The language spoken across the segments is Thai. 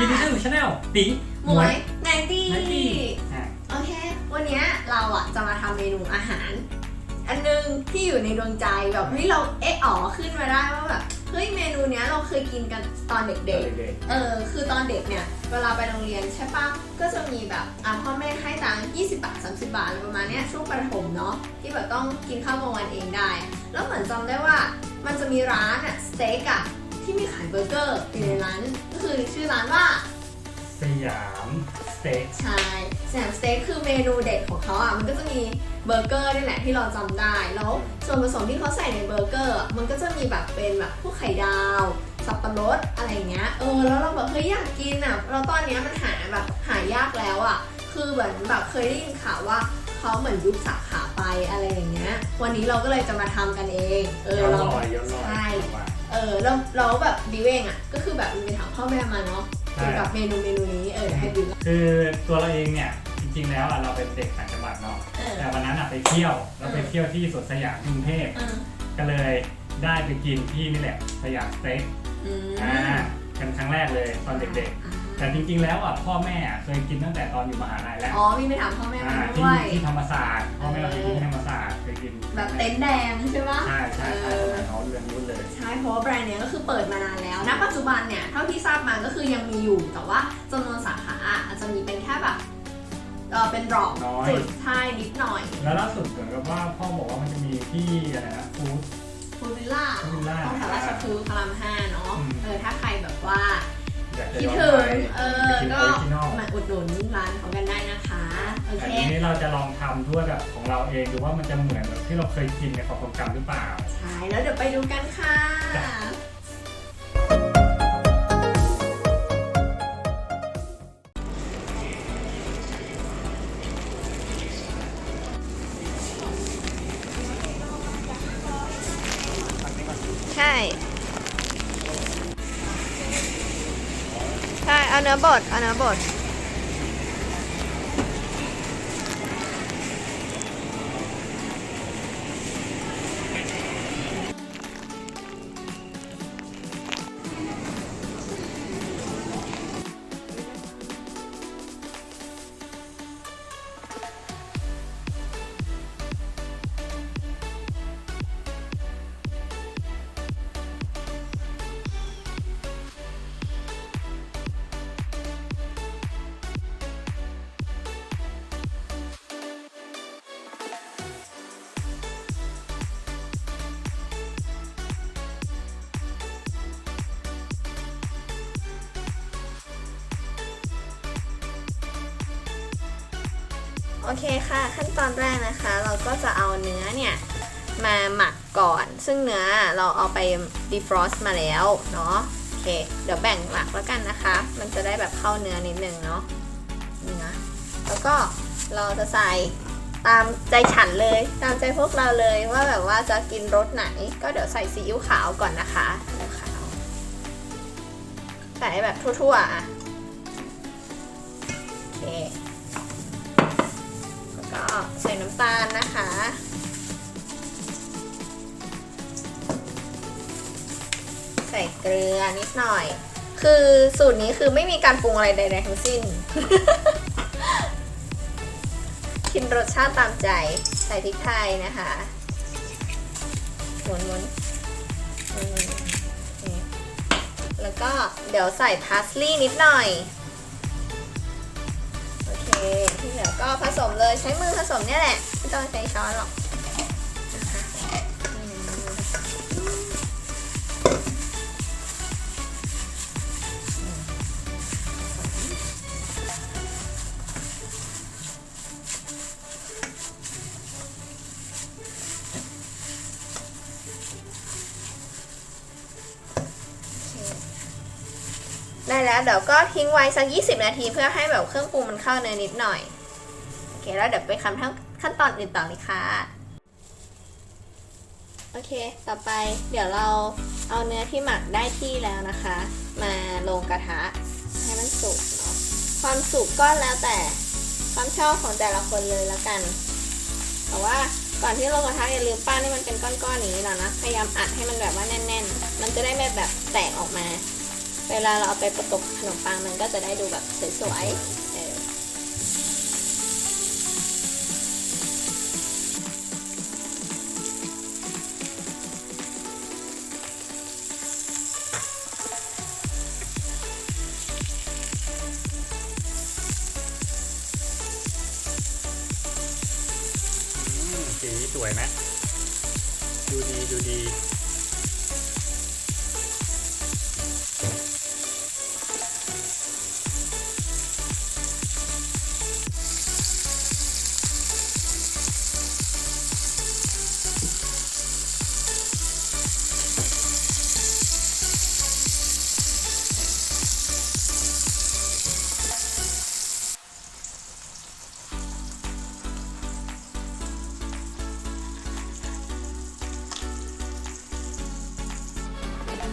ยินดีต้อนรับสู่ช anel ตีหมวยไนตี้ ไนตี้อะโอเค วันเนี้ยเราอะจะมาทำเมนูอาหาร อันนึงที่อยู่ในดวงใจแบบเฮ้ยเราเอะอ๋อขึ้นมาได้ว่าแบบเฮ้ยเมนูเนี้ยเราเคยกินกันตอนเด็กเด็กๆ เออ คือตอนเด็กเนี่ย เวลาไปโรงเรียนใช่ปะก็จะมีแบบอะพ่อแม่ให้ตังค์20 บาท 30 บาทอะไรประมาณเนี้ยช่วงประถมเนาะที่แบบต้องกินข้าวกลางวันเองได้ แล้วเหมือนจำได้ว่ามันจะมีร้านอะสเต็กอะ ที่มีขายเบอร์เกอร์อยู่ในร้าน ก็คือชื่อร้านว่าสยามสเต็กใช่แซมสเต็กคือเมนูเด็ดของเขาอะมันก็จะมีเบอร์เกอร์นี่แหละที่เราจำได้แล้วส่วนผสมที่เขาใส่ในเบอร์เกอร์อะมันก็จะมีแบบเป็นแบบพวกไข่ดาว สับปะรดอะไรอย่างเงี้ยเออแล้วเราแบบเฮ้ยอยากกินอะแล้วตอนเนี้ยมันหาแบบหายากแล้วอะคือเหมือนแบบเคยได้ยินข่าวว่าเขาเหมือนยุบสาขาไปอะไรอย่างเงี้ย วันนี้เราก็เลยจะมาทำกันเอง เออย้อนเรารอยย้อนรอยใช่เอามา เออแล้วเราแบบดิวเองอะ ก็คือแบบมันไปถามพ่อแม่มาเนาะเกี่ยวกับเมนูเมนูนี้เออเดี๋ยวให้ดิว คือตัวเราเองเนี่ยจริงๆแล้วอะเราเป็นเด็กต่างจังหวัดเนาะเออ แต่วันนั้นอะไปเที่ยวเราไปเที่ยวที่สวนสยามกรุงเทพเออก็เลยได้ไปกินที่นี่แหละสยามสเต็กอืมอ่าเป็นครั้งแรกเลยตอนเด็กๆ แต่จริงๆ แล้วอะพ่อแม่อะเคยกินตั้งแต่ตอนอยู่มหาลัยแล้วอ๋อมีไปถามพ่อแม่อ่ามาที่ด้วย ที่ธรรมศาสตร์พ่อแม่เราเคยกินที่ธรรมศาสตร์เคยกินแบบเต็นท์แดงใช่ปะ ใช่ใช่ใช่เออสมัยเขาเรียนรู้เลย ใช่ เพราะว่าแบรนด์เนี้ยก็คือเปิดมานานแล้ว ณ ปัจจุบันเนี่ย เท่าที่ทราบมาก็คือยังมีอยู่ แต่ว่าจำนวนสาขาอะอาจจะมีเป็นแค่แบบเออเป็นดรอปน้อย จุดใช่นิดหน่อยแล้วล่าสุดเหมือนกับว่าพ่อบอกว่ามันจะมีที่อะไรนะฟู้ด ฟูวิลล่าฟู้ดวิลล่าตรงแถวราชพฤกษ์พระรามห้าเนาะ อืม เออ ถ้าใครแบบว่า อยากจะคิดย้อนถึไปงเออ กินก็ออริจินอลมาอุดหนุนร้านเขากันได้นะคะ โอแต่เค ทีนี้เราจะลองทำด้วยแบบของเราเองดูว่ามันจะเหมือนแบบที่เราเคยกินในความทรงจำหรือเปล่า ใช่ แล้วเดี๋ยวไปดูกันค่ะ ใช่เอาเโอเคค่ะ ขั้นตอนแรกนะคะ เราก็จะเอาเนื้อเนี่ยมาหมักก่อน ซึ่งเนื้อเราเอาไปดีฟรอสต์มาแล้วเนาะโอเค เดี๋ยวแบ่งหมักแล้วกันนะคะ มันจะได้แบบเข้าเนื้อนิดนึงเนาะนี่นะแล้วก็เราจะใส่ตามใจฉันเลย ตามใจพวกเราเลยว่าแบบว่าจะกินรสไหน ก็เดี๋ยวใส่ซีอิ๊วขาวก่อนนะคะซีอิ๊วขาวใส่แบบทั่วๆอะโอเค น้ำตาลนะคะ ใส่เกลือนิดหน่อย คือสูตรนี้คือไม่มีการปรุงอะไรใดๆทั้งสิ้นกินรสชาติตามใจใส่พริกไทยนะคะหมุนหมุนหมุนหมุนนี่แล้วก็เดี๋ยวใส่พาสลีย์นิดหน่อย โอเค ที่เหลือก็ผสมเลยใช้มือผสมเนี่ยแหละไม่ต้องใช้ช้อนหรอกได้แล้วเดี๋ยวก็ทิ้งไว้สัก 20 นาทีเพื่อให้แบบเครื่องปรุงมันเข้าเนื้อนิดหน่อย แล้วเดี๋ยวไปคำทั้งขั้นตอนอื่นต่อเลยค่ะ โอเค ต่อไปเดี๋ยวเราเอาเนื้อที่หมักได้ที่แล้วนะคะ มาลงกระทะให้มันสุกเนาะ ความสุกก็แล้วแต่ความชอบของแต่ละคนเลยแล้วกัน แต่ว่าก่อนที่ลงกระทะอย่าลืมปั้นให้มันเป็นก้อนๆอย่างนี้หน่อยนะ พยายามอัดให้มันแบบว่าแน่น ๆ มันจะได้ไม่แบบแตกออกมา เวลาเราเอาไปประกบขนมปังมันก็จะได้ดูแบบสวยๆ วยไหมดูดีดูดี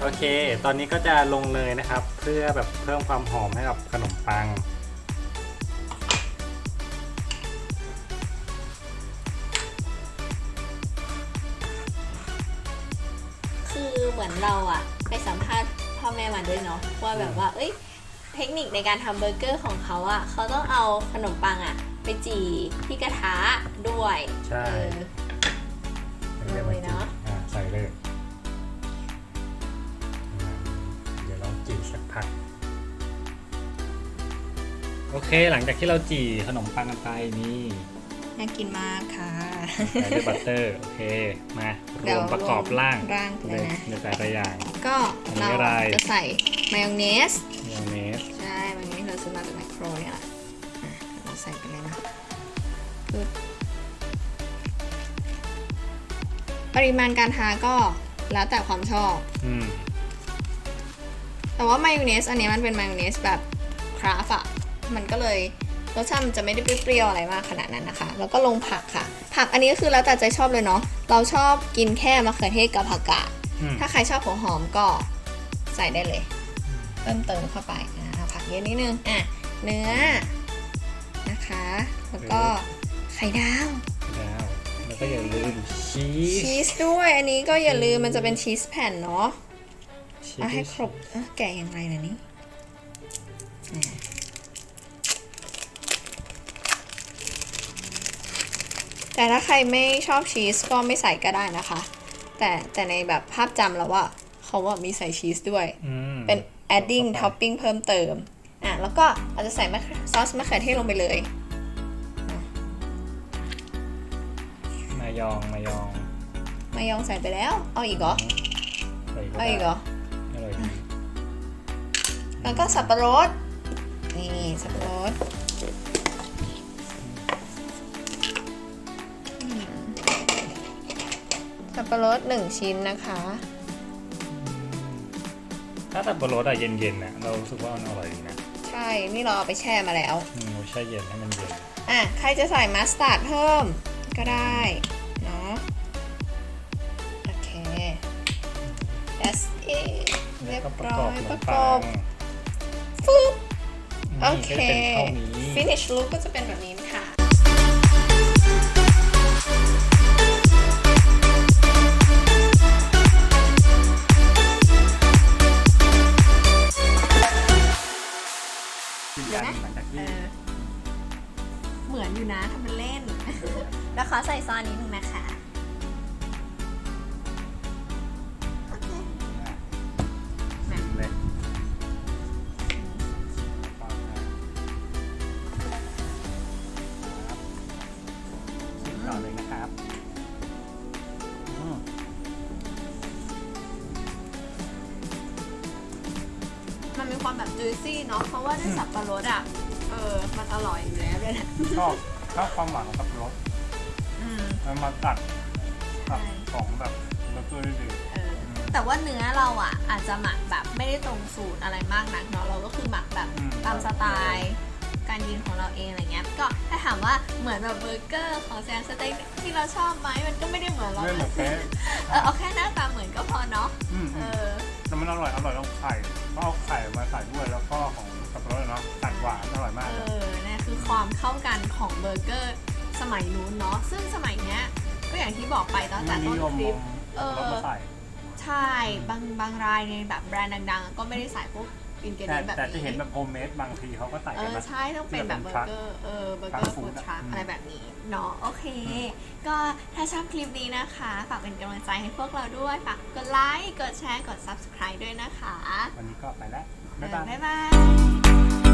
โอเค ตอนนี้ก็จะลงเนยนะครับ เพื่อแบบเพิ่มความหอมให้กับขนมปัง คือเหมือนเราอะไปสัมภาษณ์พ่อแม่มาด้วยเนาะว่าแบบว่า เอ้ย เทคนิคในการทำเบอร์เกอร์ของเขาอะเขาต้องเอาขนมปังอะไปจี่ที่กระทะด้วยใช่ เออเลยเนอะอ่าใโอเค หลังจากที่เราจี่ขนมปังกันไปนี่น่ากินมากค่ะ ใส่ด้วยบัตเตอร์โอเคมารเดี๋ยววมประกอบร่างร่างเลยนะในแต่ละอย่าง ก็อันนี้เราอะไร จะใส่มายองเนส มายองเนสใช่มายองเนสเราซื้อมาจากแมคโครเนี่ยแหละอะเราใส่ไปเลยนะปึ๊บปริมาณการทาก็แล้วแต่ความชอบ อืมแต่ว่ามายองเนสอันนี้มันเป็นมายองเนสแบบคราฟอะ มันก็เลยรสชาติมันจะไม่ได้เปรี้ยวๆอะไรมากขนาดนั้นนะคะ แล้วก็ลงผักค่ะ ผักอันนี้ก็คือแล้วแต่ใจชอบเลยเนาะ เราชอบกินแค่มะเขือเทศกับผักกาดอืมถ้าใครชอบหัวหอมก็ใส่ได้เลย เพิ่มเติมเข้าไปอะเอาผักเยอะนิดนึง อะ เนื้อนะคะ แล้วก็ไข่ดาวแล้วแล้วก็อย่าลืมชีส ชีสด้วย อันนี้ก็อย่าลืมมันจะเป็นชีสแผ่นเนาะชีสเอาให้ครบเอ้อแกะยังไงนะนี่ แต่ถ้าใครไม่ชอบชีสก็ไม่ใส่ก็ได้นะคะ แต่แต่ในแบบภาพจำแล้วว่าเขาว่ามีใส่ชีสด้วย อืมเป็น adding topping เพิ่มเติม อะ แล้วก็เราจะใส่มะเขือซอสมะเขือเทศลงไปเลย มายองมายองมายองใส่ไปแล้ว เอาอีกเหรอ ใส่เอาอีกเหรอ อร่อยดีแล้วก็สับปะรด นี่สับปะรด สับปะรดหนึ่งชิ้นนะคะ ถ้าแต่บนรถอะเย็นๆน่ะเรารู้สึกว่ามันอร่อยดีนะใช่ นี่เราเอาไปแช่มาแล้ว อืมเราแช่เย็นให้มันเย็นอะ ใครจะใส่มัสตาร์ดเพิ่มก็ได้เนาะโอเค that's it เรียบก็ประร้กออบยขนปมระกปัอบงฟึบโอนี่เคก็จะเป็นเท่านี้ finish look ก็จะเป็นแบบนี้ค่ะ ยืนยันหลังจากที่เหมือนอยู่นะทำเป็นเล่น แล้วขอใส่ซอสนิดนึงนะคะ แบบ juicy เนาะเพราะว่าด้วยสับปะรดอะเออมันอร่อยอยู่แล้วด้วยนะชอบชอบความหวานของสับปะรดอืมมันมาตัดตัดใช่ของแบบเบอร์เกอร์ได้ดีเออแต่ว่าเนื้อเราอะ อาจจะหมักแบบไม่ได้ตรงสูตรอะไรมากนักเนาะเราก็คือหมักแบบอืมตามสไตล์การยินของเราเองอะไรเงี้ย ก็ถ้าถามว่าเหมือนแบบเบอร์เกอร์ของแซมสเต็กที่เราชอบไหมมันก็ไม่ได้เหมือนเราไม่เหมือนเป๊ะเออเอาแค่หน้าตาเหมือนก็พอเนาะ อืมเออืมอแต่มันอร่อยอร่อยตรงไข่ เพราะเอาไข่มาใส่ด้วยแล้วก็ของสับปะรดเนาะตัดหวานอร่อยมากเอเลยอเนี่ยคือความเข้ากันของเบอร์เกอร์สมัยนู้นเนาะซึ่งสมัยเนี้ยก็อย่างที่บอกไปตั้งแต่นิต้นยมคลิปรสมาใส่ ใช่ บางบางรายในแบบแบรนด์ดังๆ ก็ไม่ได้ใส่พวก อินเกแต่เดียนแบบแต่จะนี้เห็นแบบโฮมเมดบางทีเขาก็ใส่เอกันอนะใช่ต้องเป็นแบบเบอร์เกอร์เออเบอร์เกอร์ Fast ฟู้ food ดทรัคอะอะไรแบบนี้เนาะโอเค ก็ถ้าชอบคลิปนี้นะคะ ฝากเป็นกำลังใจให้พวกเราด้วย ฝากกดไลค์ กดแชร์ กด subscribe ด้วยนะคะวันนี้ก็ไปแล้ว เอบ๊ายายอบบ๊ายบาย